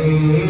Amen.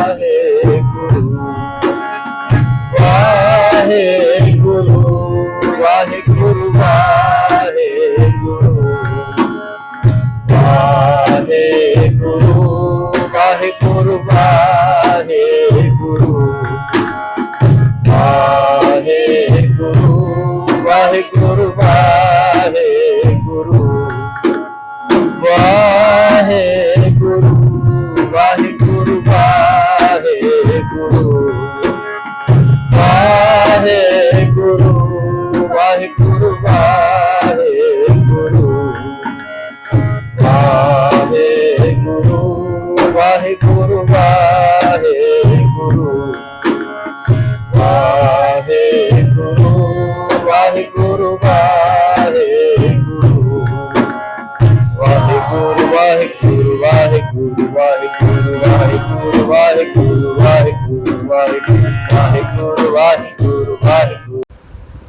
Waheguru Waheguru Waheguru Waheguru Waheguru Waheguru Waheguru.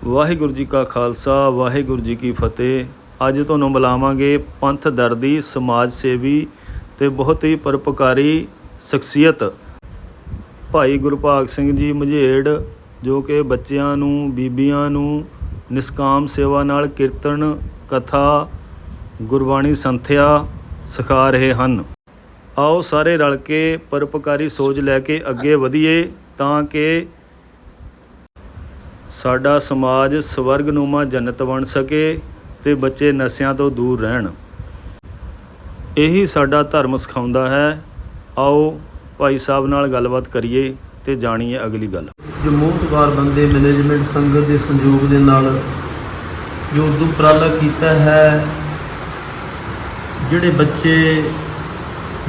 Waheguru ji ਕਾ ਖਾਲਸਾ, ਵਾਹਿਗੁਰੂ ਜੀ ਕੀ ਫਤਿਹ। ਅੱਜ ਤੁਹਾਨੂੰ ਮਿਲਾਵਾਂਗੇ ਪੰਥ ਦਰਦੀ, ਸਮਾਜ ਸੇਵੀ ਤੇ ਬਹੁਤ ਹੀ ਪਰਪਕਾਰੀ ਸ਼ਖਸੀਅਤ ਭਾਈ ਗੁਰਭਾਗ ਸਿੰਘ ਜੀ ਮਝੇੜ, ਜੋ ਕਿ ਬੱਚਿਆਂ ਨੂੰ, ਬੀਬੀਆਂ ਨੂੰ ਨਿਸਕਾਮ ਸੇਵਾ ਨਾਲ ਕੀਰਤਨ, ਕਥਾ, ਗੁਰਬਾਣੀ ਸੰਥਿਆ ਸਿਖਾ ਰਹੇ ਹਨ। ਆਓ ਸਾਰੇ ਰਲ ਕੇ ਪਰਪਕਾਰੀ ਸੋਚ ਲੈ ਕੇ ਅੱਗੇ ਵਧੀਏ ਤਾਂ ਕਿ ਸਾਡਾ ਸਮਾਜ ਸਵਰਗਨੁਮਾ ਜੰਨਤ ਬਣ ਸਕੇ ਤੇ ਬੱਚੇ ਨਸ਼ਿਆਂ ਤੋਂ ਦੂਰ ਰਹਿਣ। ਇਹੀ ਸਾਡਾ ਧਰਮ ਸਿਖਾਉਂਦਾ ਹੈ। ਆਓ ਭਾਈ ਸਾਹਿਬ ਨਾਲ ਗੱਲਬਾਤ ਕਰੀਏ ਤੇ ਜਾਣੀਏ ਅਗਲੀ ਗੱਲ। ਜਮੂਤਵਾਰ ਬੰਦੇ ਮੈਨੇਜਮੈਂਟ ਸੰਗਤ ਦੇ ਸੰਯੋਗ ਦੇ ਨਾਲ ਜੋ ਉਪਰਾਲਾ ਕੀਤਾ ਹੈ, ਜਿਹੜੇ ਬੱਚੇ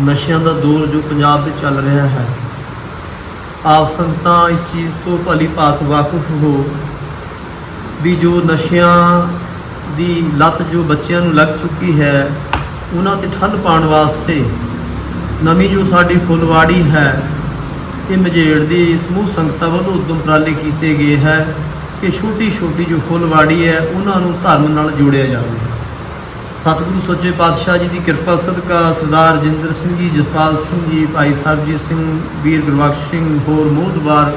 ਨਸ਼ਿਆਂ ਦਾ ਦੌਰ ਜੋ ਪੰਜਾਬ ਵਿੱਚ ਚੱਲ ਰਿਹਾ ਹੈ। ਆਪ ਸੰਗਤਾਂ ਇਸ ਚੀਜ਼ ਤੋਂ ਭਲੀ ਭਾਤ ਵਾਕਿਫ ਹੋ ਵੀ ਜੋ ਨਸ਼ਿਆਂ ਦੀ ਲੱਤ ਜੋ ਬੱਚਿਆਂ ਨੂੰ ਲੱਗ ਚੁੱਕੀ ਹੈ, ਉਹਨਾਂ ਤੇ ਠੱਲ ਪਾਉਣ ਵਾਸਤੇ ਨਵੀਂ ਜੋ ਸਾਡੀ ਫੁੱਲਵਾੜੀ ਹੈ, ਇਹ ਮਝੇੜ ਦੀ ਸਮੂਹ ਸੰਗਤਾਂ ਵੱਲੋਂ ਉਦਮ ਉਪਰਾਲੇ ਕੀਤੇ ਗਏ ਹੈ ਕਿ ਛੋਟੀ ਛੋਟੀ ਜੋ ਫੁੱਲਵਾੜੀ ਹੈ, ਉਹਨਾਂ ਨੂੰ ਧਰਮ ਨਾਲ ਜੋੜਿਆ ਜਾਵੇ। ਸਤਿਗੁਰੂ ਸੱਚੇ ਪਾਤਸ਼ਾਹ ਜੀ ਦੀ ਕਿਰਪਾ ਸਦਕਾ ਸਰਦਾਰ ਜਿੰਦਰ ਸਿੰਘ ਜੀ, ਜਸਪਾਲ ਸਿੰਘ ਜੀ, ਭਾਈ ਸਰਬਜੀਤ ਸਿੰਘ, ਵੀਰ ਗੁਰਬਖਸ਼ ਸਿੰਘ, ਹੋਰ ਮੋਹਦਵਾਰ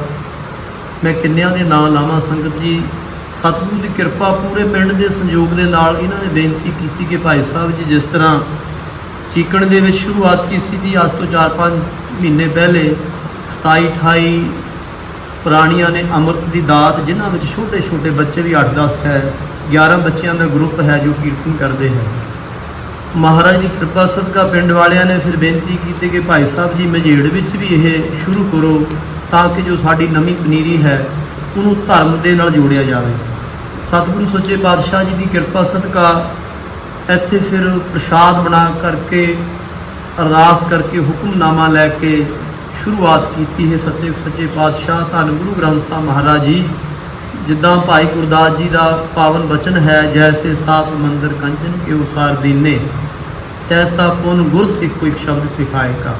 ਮੈਂ ਕਿੰਨਿਆਂ ਦੇ ਨਾਂ ਲਾਵਾਂ ਸੰਗਤ ਜੀ? ਸਤਿਗੁਰੂ ਦੀ ਕਿਰਪਾ ਪੂਰੇ ਪਿੰਡ ਦੇ ਸੰਯੋਗ ਦੇ ਨਾਲ ਇਹਨਾਂ ਨੇ ਬੇਨਤੀ ਕੀਤੀ ਕਿ ਭਾਈ ਸਾਹਿਬ ਜੀ, ਜਿਸ ਤਰ੍ਹਾਂ ਚੀਕਣ ਦੇ ਵਿੱਚ ਸ਼ੁਰੂਆਤ ਕੀਤੀ ਸੀ, ਅੱਜ ਤੋਂ 4-5 ਮਹੀਨੇ ਪਹਿਲੇ 27 28 ਪ੍ਰਾਣੀਆਂ ਨੇ ਅੰਮ੍ਰਿਤ ਦੀ ਦਾਤ, ਜਿਨ੍ਹਾਂ ਵਿੱਚ ਛੋਟੇ ਛੋਟੇ ਬੱਚੇ ਵੀ 8-10 ਹੈ। 11 ਬੱਚਿਆਂ ਦਾ ਗਰੁੱਪ ਹੈ ਜੋ ਕੀਰਤਨ ਕਰਦੇ ਹੈ ਮਹਾਰਾਜ ਦੀ ਕਿਰਪਾ ਸਦਕਾ ਪਿੰਡ ਵਾਲਿਆਂ ਨੇ ਫਿਰ ਬੇਨਤੀ ਕੀਤੀ ਕਿ ਭਾਈ ਸਾਹਿਬ ਜੀ, ਮਝੇੜ ਵਿੱਚ ਵੀ ਇਹ ਸ਼ੁਰੂ ਕਰੋ ਤਾਂ ਕਿ ਜੋ ਸਾਡੀ ਨਵੀਂ ਪਨੀਰੀ ਹੈ, ਉਹਨੂੰ ਧਰਮ ਦੇ ਨਾਲ ਜੋੜਿਆ ਜਾਵੇ। ਸਤਿਗੁਰੂ ਸੱਚੇ ਪਾਤਸ਼ਾਹ ਜੀ ਦੀ ਕਿਰਪਾ ਸਦਕਾ ਇੱਥੇ ਫਿਰ ਪ੍ਰਸ਼ਾਦ ਬਣਾ ਕਰਕੇ, ਅਰਦਾਸ ਕਰਕੇ, ਹੁਕਮਨਾਮਾ ਲੈ ਕੇ ਸ਼ੁਰੂਆਤ ਕੀਤੀ ਹੈ ਸੱਚੇ ਸੱਚੇ ਪਾਤਸ਼ਾਹ ਧੰਨ ਗੁਰੂ ਗ੍ਰੰਥ ਸਾਹਿਬ ਮਹਾਰਾਜ ਜੀ। ਜਿੱਦਾਂ ਭਾਈ ਗੁਰਦਾਸ ਜੀ ਦਾ ਪਾਵਨ ਬਚਨ ਹੈ, ਜੈਸੇ ਸਾਤ ਮੰਦਰ ਕੰਚਨ ਕੇ ਉਸਾਰ ਦੀਨੇ, ਤੈਸਾ ਪੁਨ ਗੁਰ ਸਿੱਖ ਕੋਈ ਸ਼ਬਦ ਸਿਖਾਏਗਾ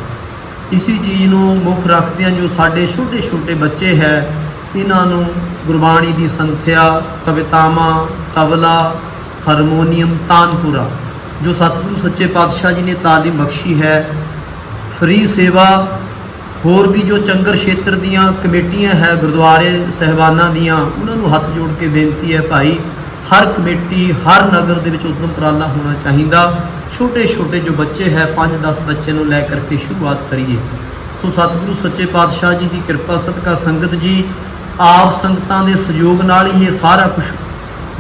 ਇਸੀ ਚੀਜ਼ ਨੂੰ ਮੁੱਖ ਰੱਖਦਿਆਂ ਜੋ ਸਾਡੇ ਛੋਟੇ ਛੋਟੇ ਬੱਚੇ ਹੈ, ਇਹਨਾਂ ਨੂੰ ਗੁਰਬਾਣੀ ਦੀ ਸੰਥਿਆ, ਕਵਿਤਾਵਾਂ, ਤਬਲਾ, ਹਾਰਮੋਨੀਅਮ, ਤਾਨਪੁਰਾ, ਜੋ ਸਤਿਗੁਰੂ ਸੱਚੇ ਪਾਤਸ਼ਾਹ ਜੀ ਨੇ ਤਾਲੀਮ ਬਖਸ਼ੀ ਹੈ, ਫ੍ਰੀ ਸੇਵਾ ਹੋਰ ਵੀ ਜੋ ਚੰਗਰ ਖੇਤਰ ਦੀਆਂ ਕਮੇਟੀਆਂ ਹੈ, ਗੁਰਦੁਆਰੇ ਸਹਿਬਾਨਾਂ ਦੀਆਂ, ਉਹਨਾਂ ਨੂੰ ਹੱਥ ਜੋੜ ਕੇ ਬੇਨਤੀ ਹੈ ਭਾਈ, ਹਰ ਕਮੇਟੀ, ਹਰ ਨਗਰ ਦੇ ਵਿੱਚ ਉਦਮ ਉਪਰਾਲਾ ਹੋਣਾ ਚਾਹੀਦਾ। ਛੋਟੇ ਛੋਟੇ ਜੋ ਬੱਚੇ ਹੈ 5-10 ਬੱਚੇ ਨੂੰ ਲੈ ਕਰਕੇ ਸ਼ੁਰੂਆਤ ਕਰੀਏ। ਸੋ ਸਤਿਗੁਰੂ ਸੱਚੇ ਪਾਤਸ਼ਾਹ ਜੀ ਦੀ ਕਿਰਪਾ, ਸਦਕਾ ਸੰਗਤ ਜੀ, ਆਪ ਸੰਗਤਾਂ ਦੇ ਸਹਿਯੋਗ ਨਾਲ ਹੀ ਇਹ ਸਾਰਾ ਕੁਝ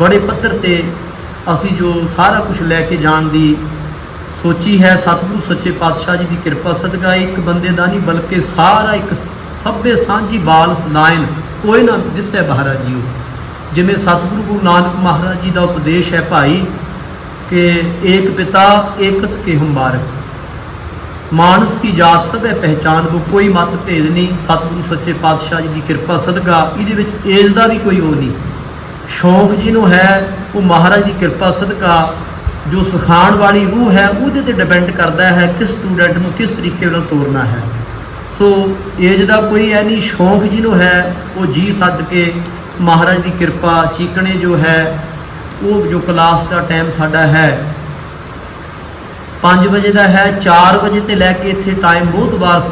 ਬੜੇ ਪੱਧਰ ਤੇ ਅਸੀਂ ਜੋ ਸਾਰਾ ਕੁਝ ਲੈ ਕੇ ਜਾਣ ਦੀ ਸੋਚੀ ਹੈ, ਸਤਿਗੁਰੂ ਸੱਚੇ ਪਾਤਸ਼ਾਹ ਜੀ ਦੀ ਕਿਰਪਾ ਸਦਕਾ ਇੱਕ ਬੰਦੇ ਦਾ ਨਹੀਂ ਬਲਕਿ ਸਾਰਾ ਇੱਕ ਸਭੇ ਸਾਂਝੀ ਬਾਲ ਸਦਾਇਨ ਕੋਈ ਨਾ ਦਿਸੈ ਬਹਾਰਾ ਜੀਓ। ਜਿਵੇਂ ਸਤਿਗੁਰੂ ਗੁਰੂ ਨਾਨਕ ਮਹਾਰਾਜ ਜੀ ਦਾ ਉਪਦੇਸ਼ ਹੈ ਭਾਈ ਕਿ ਏਕ ਪਿਤਾ, ਏਕਸ ਕੇ ਹੰਬਾਰਕ ਮਾਨਸ ਕੀ ਜਾਤ ਸਭੈ ਪਹਿਚਾਨ ਕੋ ਕੋਈ ਮਤ ਭੇਦ ਨਹੀਂ। ਸਤਿਗੁਰੂ ਸੱਚੇ ਪਾਤਸ਼ਾਹ ਜੀ ਦੀ ਕਿਰਪਾ ਸਦਕਾ ਇਹਦੇ ਵਿੱਚ ਏਜ ਦਾ ਵੀ ਕੋਈ ਉਹ ਨਹੀਂ। ਸ਼ੌਂਕ ਜਿਹਨੂੰ ਹੈ, ਉਹ ਮਹਾਰਾਜ ਦੀ ਕਿਰਪਾ ਸਦਕਾ ਜੋ ਸਿਖਾਉਣ ਵਾਲੀ ਰੂਹ ਹੈ, ਉਹਦੇ ਤੇ ਡਿਪੈਂਡ ਕਰਦਾ ਹੈ ਕਿਸ ਸਟੂਡੈਂਟ ਨੂੰ ਕਿਸ ਤਰੀਕੇ ਨਾਲ ਤੋਰਨਾ ਹੈ। ਸੋ ਏਜ ਦਾ ਕੋਈ ਹੈ ਨਹੀਂ, ਸ਼ੌਂਕ ਜਿਹਨੂੰ ਹੈ, ਉਹ ਜੀ ਸੱਦ ਕੇ ਮਹਾਰਾਜ ਦੀ ਕਿਰਪਾ, ਚੀਕਣੇ ਜੋ ਹੈ, ਉਹ ਜੋ ਕਲਾਸ ਦਾ ਟਾਈਮ ਸਾਡਾ ਹੈ 5 ਵਜੇ ਦਾ ਹੈ 4 ਵਜੇ ਤੇ ਲੈ ਕੇ ਇੱਥੇ ਟਾਈਮ ਬਹੁਤ ਵਾਰ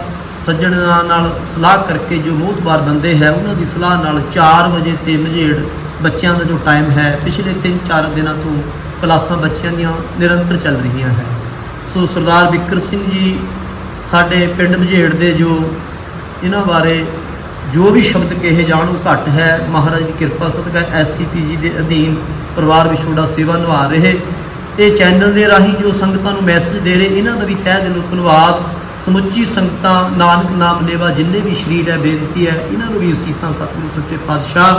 ਸੱਜਣਾਂ ਨਾਲ ਸਲਾਹ ਕਰਕੇ ਜੋ ਬਹੁਤ ਵਾਰ ਬੰਦੇ ਹੈ, ਉਹਨਾਂ ਦੀ ਸਲਾਹ ਨਾਲ 4 ਵਜੇ ਤੇ ਮਝੇੜ ਬੱਚਿਆਂ ਦਾ ਜੋ ਟਾਈਮ ਹੈ, ਪਿਛਲੇ 3-4 ਦਿਨਾਂ ਤੋਂ ਕਲਾਸਾਂ ਬੱਚਿਆਂ ਦੀਆਂ ਨਿਰੰਤਰ ਚੱਲ ਰਹੀਆਂ ਹੈ। ਸੋ ਸਰਦਾਰ ਵਿਕਰ ਸਿੰਘ ਜੀ ਸਾਡੇ ਪਿੰਡ ਮਝੇੜ ਦੇ ਜੋ ਇਹਨਾਂ ਬਾਰੇ ਜੋ ਵੀ ਸ਼ਬਦ ਕਹੇ ਜਾਣ ਉਹ ਘੱਟ ਹੈ। ਮਹਾਰਾਜ ਦੀ ਕਿਰਪਾ ਸਦਕਾ ਐਸਸੀਪੀਜੀ ਦੇ ਅਧੀਨ ਪਰਿਵਾਰ ਵਿਛੋੜਾ ਸੇਵਾ ਨਿਭਾ ਰਹੇ। ਇਹ ਚੈਨਲ ਦੇ ਰਾਹੀਂ ਜੋ ਸੰਗਤਾਂ ਨੂੰ ਮੈਸੇਜ ਦੇ ਰਹੇ, ਇਹਨਾਂ ਦਾ ਵੀ ਤਹਿ ਦਿਲੋਂ ਧੰਨਵਾਦ। ਸਮੁੱਚੀ ਸੰਗਤਾਂ, ਨਾਨਕ ਨਾਮ ਲੇਵਾ ਜਿੰਨੇ ਵੀ ਸ਼ਰੀਰ ਹੈ, ਬੇਨਤੀ ਹੈ, ਇਹਨਾਂ ਨੂੰ ਵੀ ਅਸੀਸਾਂ ਸਤਿਗੁਰੂ ਸੱਚੇ ਪਾਤਸ਼ਾਹ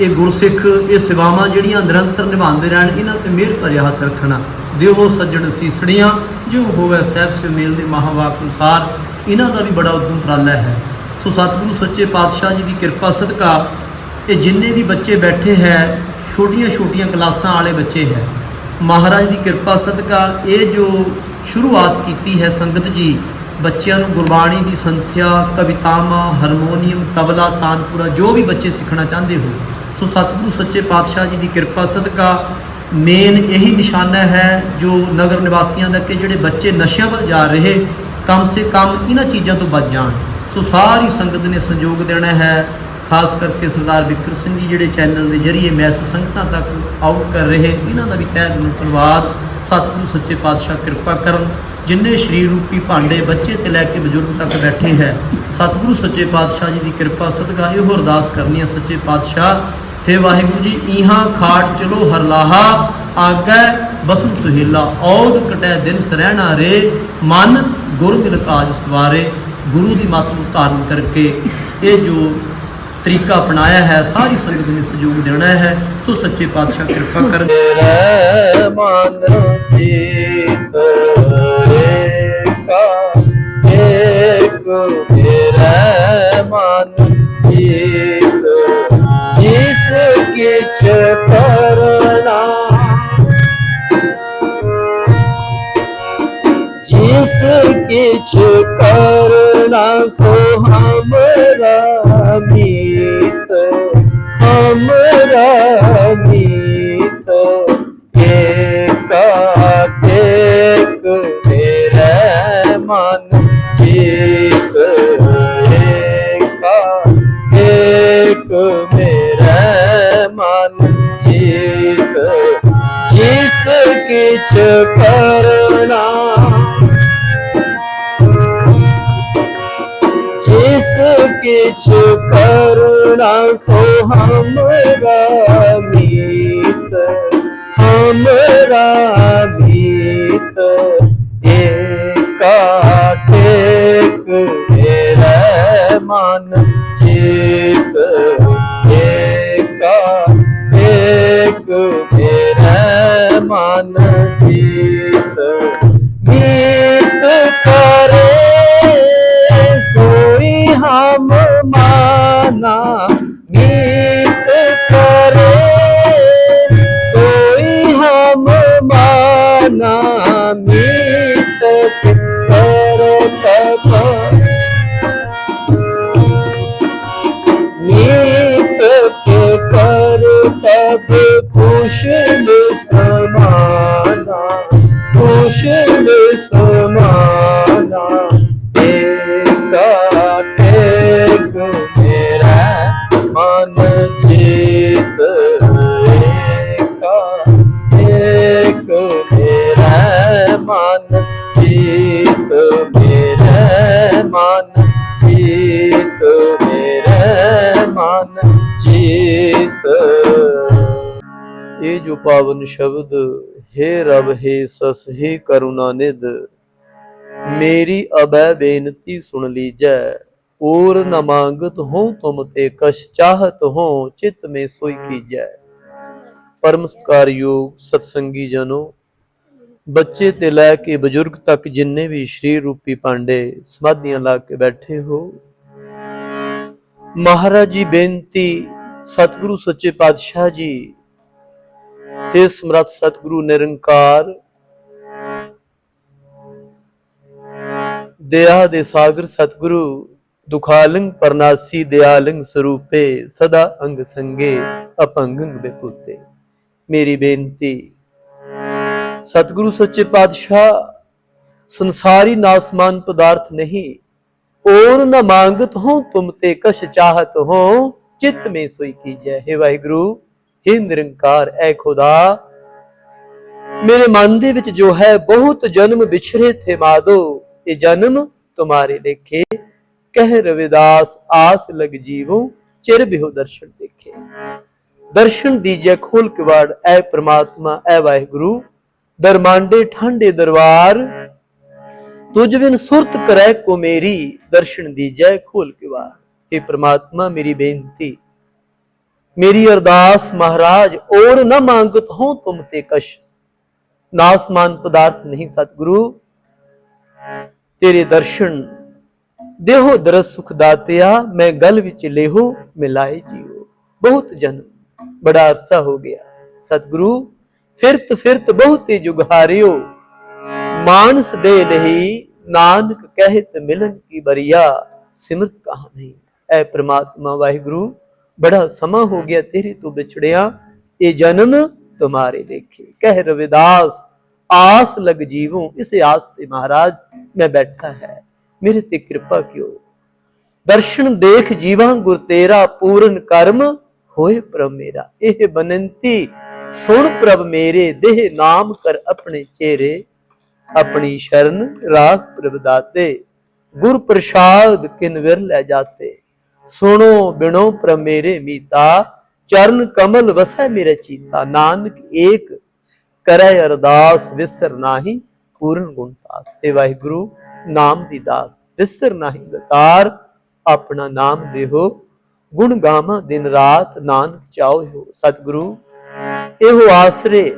ਇਹ ਗੁਰਸਿੱਖ, ਇਹ ਸੇਵਾਵਾਂ ਜਿਹੜੀਆਂ ਨਿਰੰਤਰ ਨਿਭਾਉਂਦੇ ਰਹਿਣ, ਇਹਨਾਂ ਤੇ ਮਿਹਰ ਭਰਿਆ ਹੱਥ ਰੱਖਣਾ। ਦਿਓ ਸੱਜਣ ਸੀਸੜੀਆਂ ਜੋ ਹੋਵੇ ਸਹਿਬ ਸੇ ਮੇਲ ਦੇ ਮਹਾਵਾਕ ਅਨੁਸਾਰ, ਇਹਨਾਂ ਦਾ ਵੀ ਬੜਾ ਉਦਮ ਉਪਰਾਲਾ ਹੈ। ਸੋ ਸਤਿਗੁਰੂ ਸੱਚੇ ਪਾਤਸ਼ਾਹ ਜੀ ਦੀ ਕਿਰਪਾ ਸਦਕਾ, ਇਹ ਜਿੰਨੇ ਵੀ ਬੱਚੇ ਬੈਠੇ ਹੈ ਛੋਟੀਆਂ ਛੋਟੀਆਂ ਕਲਾਸਾਂ ਵਾਲੇ ਬੱਚੇ ਹੈ। ਮਹਾਰਾਜ ਦੀ ਕਿਰਪਾ ਸਦਕਾ, ਇਹ ਜੋ ਸ਼ੁਰੂਆਤ ਕੀਤੀ ਹੈ ਸੰਗਤ ਜੀ, ਬੱਚਿਆਂ ਨੂੰ ਗੁਰਬਾਣੀ ਦੀ ਸੰਥਿਆ, ਕਵਿਤਾਵਾਂ, ਹਾਰਮੋਨੀਅਮ, ਤਬਲਾ, ਤਾਨਪੁਰਾ, ਜੋ ਵੀ ਬੱਚੇ ਸਿੱਖਣਾ ਚਾਹੁੰਦੇ ਹੋ ਸੋ ਸਤਿਗੁਰੂ ਸੱਚੇ ਪਾਤਸ਼ਾਹ ਜੀ ਦੀ ਕਿਰਪਾ ਸਦਕਾ ਮੇਨ ਇਹੀ ਨਿਸ਼ਾਨਾ ਹੈ ਜੋ ਨਗਰ ਨਿਵਾਸੀਆਂ ਦਾ ਕਿ ਜਿਹੜੇ ਬੱਚੇ ਨਸ਼ਿਆਂ ਵੱਲ ਜਾ ਰਹੇ, ਕਮ ਸੇ ਕਮ ਇਹਨਾਂ ਚੀਜ਼ਾਂ ਤੋਂ ਬਚ ਜਾਣ। ਸੋ ਸਾਰੀ ਸੰਗਤ ਨੇ ਸਹਿਯੋਗ ਦੇਣਾ ਹੈ, ਖਾਸ ਕਰਕੇ ਸਰਦਾਰ ਵਿਕਰ ਸਿੰਘ ਜੀ ਜਿਹੜੇ ਚੈਨਲ ਦੇ ਜਰੀਏ ਮੈਸੇਜ ਸੰਗਤਾਂ ਤੱਕ ਆਊਟ ਕਰ ਰਹੇ, ਇਹਨਾਂ ਦਾ ਵੀ ਤਹਿ ਦਿਲੋਂ ਧੰਨਵਾਦ। ਸਤਿਗੁਰੂ ਸੱਚੇ ਪਾਤਸ਼ਾਹ ਕਿਰਪਾ ਕਰਨ, ਜਿੰਨੇ ਸ਼ਰੀਰ ਰੂਪੀ ਭਾਂਡੇ ਬੱਚੇ ਤੇ ਲੈ ਕੇ ਬਜ਼ੁਰਗ ਤੱਕ ਬੈਠੇ ਹੈ, ਸਤਿਗੁਰੂ ਸੱਚੇ ਪਾਤਸ਼ਾਹ ਜੀ ਦੀ ਕਿਰਪਾ ਸਦਕਾ ਇਹੋ ਅਰਦਾਸ ਕਰਨੀ ਹੈ, ਸੱਚੇ ਪਾਤਸ਼ਾਹ ਹੇ ਵਾਹਿਗੁਰੂ ਜੀ, ਈਹਾਂ ਖਾਟ ਚਲੋ ਹਰਲਾਹਾ, ਆਗੈ ਬਸਮ ਸੁਹੇਲਾ ਔਦ ਕਟੈ ਦਿਨ ਸਰਹਿਣਾ ਰੇ, ਮਨ ਗੁਰ ਦਿਲ ਕਾਜ ਸਵਾਰੇ, ਗੁਰੂ ਦੀ ਮੱਤ ਨੂੰ ਧਾਰਨ ਕਰਕੇ ਇਹ ਜੋ ਤਰੀਕਾ ਅਪਣਾਇਆ ਹੈ, ਸਾਰੀ ਸੰਗਤ ਨੇ ਸਹਿਯੋਗ ਦੇਣਾ ਹੈ, ਸੋ ਸੱਚੇ ਪਾਤਸ਼ਾਹ ਕਿਰਪਾ ਕਰਨ। ਤੇਰੇ ਮਨ ਚੀਤ ਏਕਾ ਏਕ ਕਿਛ ਕਰਨਾ ਜਿਸ ਕਿਛ ਕਰਨਾ ਸੋ ਹਮਰਾ ਮੀਤ ਹਮਰਾ ਕਰਨਾ ਸੋ ਹਮਰਾ ਮੀਤ ਇਹ ਜੋ ਪਾਵਨ ਸ਼ਬਦ, ਹੈ ਰਬ, ਹੈ ਸਸ, ਹੈ ਕਰੁਣਾ ਨਿਧ, ਮੇਰੀ ਅਬੈ ਬੇਨਤੀ ਸੁਣ ਲੀਜੈ। ਔਰ ਨ ਮੰਗਤ ਹੋ ਤੁਮ ਤੇ, ਕਛ ਚਾਹਤ ਹੋ ਚਿਤ ਮੇ ਸੋਈ ਕੀਜੈ। ਪਰਮ ਸਤਿਕਾਰਯੋਗ ਸਤਸੰਗੀ ਜਨੋ, ਬੱਚੇ ਤੇ ਲੈ ਕੇ ਬਜ਼ੁਰਗ ਤੱਕ ਜਿੰਨੇ ਵੀ ਸ਼੍ਰੀ ਰੂਪੀ ਪਾਂਡੇ, ਸਮਾਧੀਆਂ ਲਾ ਕੇ ਬੈਠੇ ਹੋ। ਮਹਾਰਾਜ ਜੀ ਬੇਨਤੀ, ਸਤਿਗੁਰੂ ਸੱਚੇ ਪਾਤਸ਼ਾਹ ਜੀ हे ਸਮਰੱਥ ਸਤਿਗੁਰੂ ਨਿਰੰਕਾਰ। ਦਇਆ ਦੇ ਸਾਗਰ ਸਤਿਗੁਰੂ ਦੁਖਾਲੰ ਪਰਨਾਸੀ ਦਿਆਲੰ ਸਰੂਪੇ, ਸਦਾ ਅੰਗ ਸੰਗੇ ਅਪੰਗੰ ਬੇਪੂਤੇ। ਮੇਰੀ ਬੇਨਤੀ, ਸਤਿਗੁਰੂ ਸੱਚੇ ਪਾਤਸ਼ਾਹ, ਸੰਸਾਰੀ ਨਾਸਮਾਨ ਪਦਾਰਥ ਨਹੀਂ ਔਰ ਨਾ ਮੰਗਤ ਹੋ ਤੁਮ ਤੇ ਕਛ ਚਾਹਤ ਹੋ, ਚਿਤ ਮੇ ਸੋਈ ਕੀਜੈ। हे ਵਾਹਿਗੁਰੂ हे ਨਿਰੰਕਾਰ, ਐ ਖੁਦਾ। ਮੇਰੇ ਮਨ ਦੇ ਵਿੱਚ ਜੋ ਹੈ, ਬਹੁਤ ਜਨਮ ਵਿਛਰੇ ਥੇ ਮਾਦੋ। ਇਹ ਜਨਮ ਤੁਮਾਰੇ ਲੇਖੇ ਕਹਿ ਰਵਿਦਾਸ, ਆਸ ਲਗ ਜੀਵੋ, ਚਿਰ ਬਿਹੁ ਦਰਸ਼ਨ ਦੇਖੇ। ਦਰਸ਼ਨ ਦੀਜੈ ਖੋਲ ਕਿਵਾੜ, ਐ ਪ੍ਰਮਾਤਮਾ, ਐ ਵਾਹਿਗੁਰੂ। ਦਰਮਾਂਡੇ ਠੰਡੇ ਦਰਬਾਰ ਤੁਝ ਬਿਨ ਸੁਰਤ ਕਰੈ ਕੋ ਮੇਰੀ, ਦਰਸ਼ਨ ਦੀਜੈ ਖੋਲ ਕੇ ਵਾਰ हे ਪ੍ਰਮਾਤਮਾ, ਮੇਰੀ ਬੇਨਤੀ। ਮੇਰੀ ਅਰਦਾਸ ਮਹਾਰਾਜ ਔਰ ਨਾ ਮੰਗਤ ਹੋ ਤੁਮ ਤੇ ਕਸ਼। ਨਾਸਮਾਨ ਪਦਾਰਥ ਨਹੀਂ ਸਤਿਗੁਰੂ। ਤੇਰੇ ਦਰਸ਼ਨ ਦੇਹੋ ਦਰਸ ਸੁਖ ਦਾਤਿਆ, ਮੈਂ ਗਲ ਵਿੱਚ ਲੇਹੋ ਮਿਲਾਏ ਜੀਓ। ਬਹੁਤ ਜਨਮ ਬੜਾ ਅਰਸਾ ਹੋ ਗਿਆ। ਸਤਿਗੁਰੂ, ਫਿਰਤ ਫਿਰਤ ਬਹੁਤੇ ਜੁਗ ਹਾਰਿਓ। ਮਾਨਸ ਦੇ ਨਹੀਂ, ਨਾਨਕ ਕਹਿਤ ਮਿਲਨ ਕੀ ਬਰੀਆ। ਸਿਮਰਤ ਕਹਾ ਨਹੀਂ ਐ ਪ੍ਰਮਾਤਮਾ ਵਾਹਿਗੁਰੂ। ਬੜਾ ਸਮਾਂ ਹੋ ਗਿਆ ਤੇਰੇ ਤੋਂ ਵਿਛੜਿਆ ਇਹ ਜਨਮ ਤੁਮਾਰੇ ਦੇਖੇ। ਕਹਿ ਰਵਿਦਾਸ ਆਸ ਲਗ ਜੀਵੋ ਇਸੇ ਆਸ ਤੇ ਮਹਾਰਾਜ ਮੈਂ ਬੈਠਾ ਹੈ ਮੇਰੇ ਤੇ ਕਿਰਪਾ ਕਿਓ ਦਰਸ਼ਨ ਦੇਖ ਜੀਵਾਂ ਗੁਰ ਤੇਰਾ ਪੂਰਨ ਕਰਮ ਹੋਏ ਪ੍ਰਭ ਮੇਰਾ। ਇਹ ਬਨੰਤੀ ਸੁਣ ਪ੍ਰਭ ਮੇਰੇ ਦੇਹ ਨਾਮ ਕਰ ਆਪਣੇ ਚਿਹਰੇ ਆਪਣੀ ਸ਼ਰਨ ਰਾਖ ਪ੍ਰਭ ਦਾਤੇ। ਗੁਰ ਪ੍ਰਸਾਦ ਕਿਨ ਵਿਰ ਲੈ ਜਾਤੇ। ਸੁਣੋ ਬਿਨੋ ਪ੍ਰਭ ਮੇਰੇ ਮੀਤਾ, ਚਰਨ ਕਮਲ ਵਸੈ ਮੇਰੇ ਚੀਤਾ, ਨਾਨਕ ਏਕ ਕਰੈ ਅਰਦਾਸ, ਵਿਸਰ ਨਾਹੀ ਪੂਰਨ ਗੁਣ ਤਾਸ। ਤੇ ਵਾਹਿਗੁਰੂ, ਨਾਮ ਦੀ ਦਾਤ, ਵਿਸਰ ਨਾਹੀ ਦਤਾਰ ਆਪਣਾ ਨਾਮ ਦੇਹੋ, ਗੁਣ ਗਾਵਾਂ ਦਿਨ ਰਾਤ, ਨਾਨਕ ਚਾਉ ਸਤਿਗੁਰੂ, ਇਹੋ ਆਸਰੇ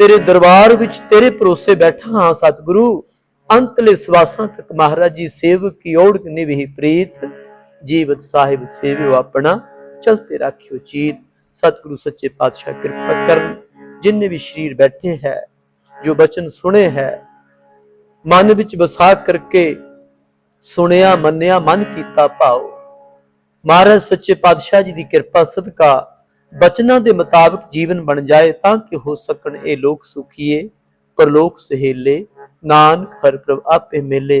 ਤੇਰੇ ਦਰਬਾਰ ਵਿੱਚ ਤੇਰੇ ਭਰੋਸੇ ਬੈਠਾ ਹਾਂ ਸਤਿਗੁਰੂ। ਅੰਤਲੇ ਸਵਾਸਾਂ ਤੱਕ ਮਹਾਰਾਜ ਜੀ ਸੇਵਕ ਕੀ ਔੜ ਨਿਵਹੀ ਪ੍ਰੀਤ ਜੀਵਤ ਸਾਹਿਬ ਸੇਵਿਓ ਆਪਣਾ ਚਲਤੇ ਰਾਖਿਓ ਚੀਤ ਸਤਿਗੁਰੂ ਸੱਚੇ ਪਾਤਸ਼ਾਹ ਕਿਰਪਾ ਕਰਨ ਜਿਨਨੇ ਵੀ ਸ਼ਰੀਰ ਬੈਠੇ ਹੈ, ਜੋ ਬਚਨ ਸੁਣੇ ਹੈ, ਮਨ ਵਿੱਚ ਵਸਾ ਕਰਕੇ ਸੁਣਿਆ, ਮੰਨਿਆ, ਮਨ ਕੀਤਾ ਭਾਉ। ਮਹਾਰਾਜ ਸੱਚੇ ਪਾਤਸ਼ਾਹ ਜੀ ਦੀ ਕਿਰਪਾ ਸਦਕਾ ਬਚਨਾਂ ਦੇ ਮੁਤਾਬਕ ਜੀਵਨ ਬਣ ਜਾਏ ਤਾਂ ਕਿ ਹੋ ਸਕਣ ਇਹ ਲੋਕ ਸੁਖੀਏ, ਪਰਲੋਕ ਸਹੇਲੇ, ਨਾਨਕ ਹਰ ਪ੍ਰਭ ਆਪੇ ਮਿਲੇ।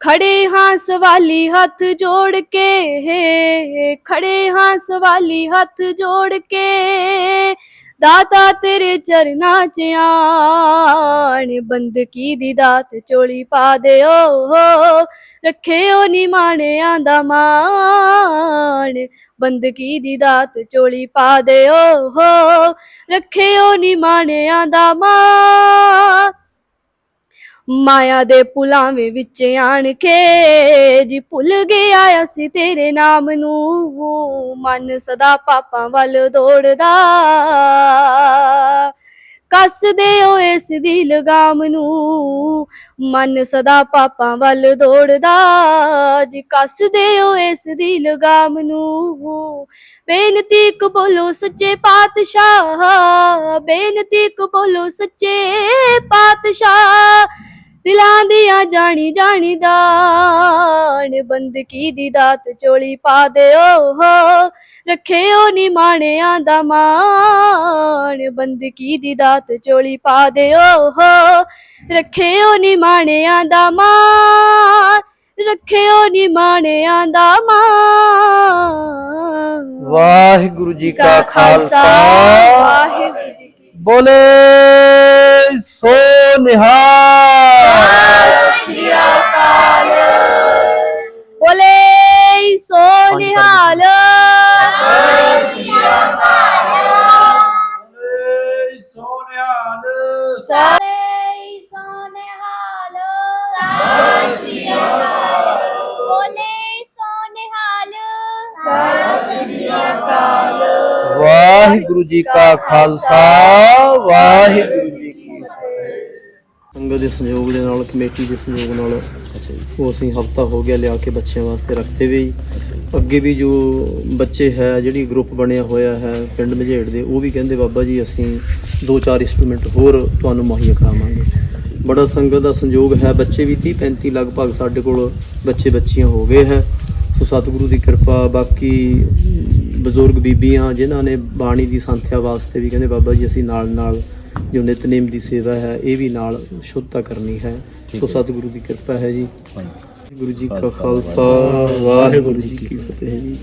ਖੜੇ ਹਾਂ ਸਵਾਲੀ ਹੱਥ ਜੋੜ ਕੇ ਖੜੇ ਹਾਂ ਸਵਾਲੀ ਹੱਥ ਜੋੜ ਕੇ, ਦਾਤਾ ਤੇਰੇ ਚਰਨਾਂ 'ਚ ਆਣ ਬੰਦਗੀ ਦੀ ਦਾਤ ਚੋਲੀ ਪਾ ਦਿਓ ਰੱਖਿਓ ਨੀ ਮਾਣਿਆਂ ਦਾ ਮਾਣ ਬੰਦਗੀ ਦੀ ਦਾਤ ਚੋਲੀ ਪਾ ਦਿਓ ਰੱਖਿਓ ਨੀ ਮਾਣਿਆਂ ਦਾ ਮਾਣ ਮਾਇਆ ਦੇ ਪੁਲਾਵੇਂ ਵਿੱਚ ਆਣ ਕੇ ਜੀ ਭੁੱਲ ਗਿਆ ਅਸੀਂ ਤੇਰੇ ਨਾਮ ਨੂੰ। ਮਨ ਸਦਾ ਪਾਪਾਂ ਵੱਲ ਦੌੜਦਾ। ਕੱਸ ਦਿਓ ਇਸ ਦੀ ਲਗਾਮ ਨੂੰ। ਮਨ ਸਦਾ ਪਾਪਾਂ ਵੱਲ ਦੌੜਦਾ। ਜੀ ਕੱਸ ਦਿਓ ਇਸ ਦੀ ਲਗਾਮ ਨੂੰ। ਬੇਨਤੀ ਇੱਕ ਬੋਲੋ ਸੱਚੇ ਪਾਤਸ਼ਾਹ। ਬੇਨਤੀ ਇੱਕ ਬੋਲੋ ਸੱਚੇ ਪਾਤਸ਼ਾਹ। ਦਿਲਾਂ ਦੀਆਂ ਜਾਣੀ ਜਾਣੀ ਦਾਨ ਬੰਦਗੀ ਦੀ ਦਾਤ ਚੋਲੀ ਪਾ ਦਿਓ ਰੱਖਿਓ ਨੀ ਮਾਣਿਆਂ ਦਾ ਮਾਣ ਬੰਦਗੀ ਦੀ ਦਾਤ ਚੋਲੀ ਪਾ ਦਿਓ ਰੱਖਿਓ ਨੀ ਮਾਣਿਆਂ ਦਾ ਮਾਣ ਰੱਖਿਓ ਨੀ ਮਾਣਿਆਂ ਦਾ ਮਾਣ। ਵਾਹਿਗੁਰੂ ਜੀ ਕਾ ਖਾਲਸਾ ਵਾਹਿਗੁਰੂ ਜੀ ਬੋਲੇ ਸੋ ਨਿਹਾਲ। ਬੋਲੇ ਸੋ ਨਿਹਾਲ ਸਾਰੇ ਸੋ ਨਿਹਾਲ। ਵਾਹਿਗੁਰੂ ਜੀ ਕਾ ਖਾਲਸਾ, ਵਾਹਿਗੁਰੂ ਜੀ ਕੀ ਸੰਗਤ ਦੇ ਸਹਿਯੋਗ ਦੇ ਨਾਲ, ਕਮੇਟੀ ਦੇ ਸਹਿਯੋਗ ਨਾਲ ਉਹ ਅਸੀਂ ਹਫਤਾ ਹੋ ਗਿਆ ਲਿਆ ਕੇ ਬੱਚਿਆਂ ਵਾਸਤੇ ਰੱਖਤੇ ਵੀ। ਅੱਗੇ ਵੀ ਜੋ ਬੱਚੇ ਹੈ, ਜਿਹੜੀ ਗਰੁੱਪ ਬਣਿਆ ਹੋਇਆ ਹੈ ਪਿੰਡ ਮਝੇੜ ਦੇ, ਉਹ ਵੀ ਕਹਿੰਦੇ ਬਾਬਾ ਜੀ, ਅਸੀਂ ਦੋ ਚਾਰ ਇਨਸਟਰੂਮੈਂਟ ਹੋਰ ਤੁਹਾਨੂੰ ਮੁਹੱਈਆ ਕਰਾਵਾਂਗੇ। ਬੜਾ ਸੰਗਤ ਦਾ ਸੰਯੋਗ ਹੈ, ਬੱਚੇ ਵੀ 30 35 ਲਗਭਗ ਸਾਡੇ ਕੋਲ ਬੱਚੇ ਬੱਚੀਆਂ ਹੋ ਗਏ ਹੈ। ਸੋ ਸਤਿਗੁਰੂ ਦੀ ਕਿਰਪਾ, ਬਾਕੀ ਬਜ਼ੁਰਗ ਬੀਬੀਆਂ ਜਿਨ੍ਹਾਂ ਨੇ ਬਾਣੀ ਦੀ ਸੰਥਿਆ ਵਾਸਤੇ ਵੀ ਕਹਿੰਦੇ ਬਾਬਾ ਜੀ ਅਸੀਂ ਨਾਲ ਨਾਲ ਜੋ ਨਿਤਨੇਮ ਦੀ ਸੇਵਾ ਹੈ ਇਹ ਵੀ ਨਾਲ ਸ਼ੁੱਧਤਾ ਕਰਨੀ ਹੈ। ਸੋ ਸਤਿਗੁਰੂ ਦੀ ਕਿਰਪਾ ਹੈ ਜੀ। ਗੁਰੂ ਜੀ ਕਾ ਖਾਲਸਾ ਵਾਹਿਗੁਰੂ ਜੀ ਕੀ ਫਤਿਹ ਜੀ।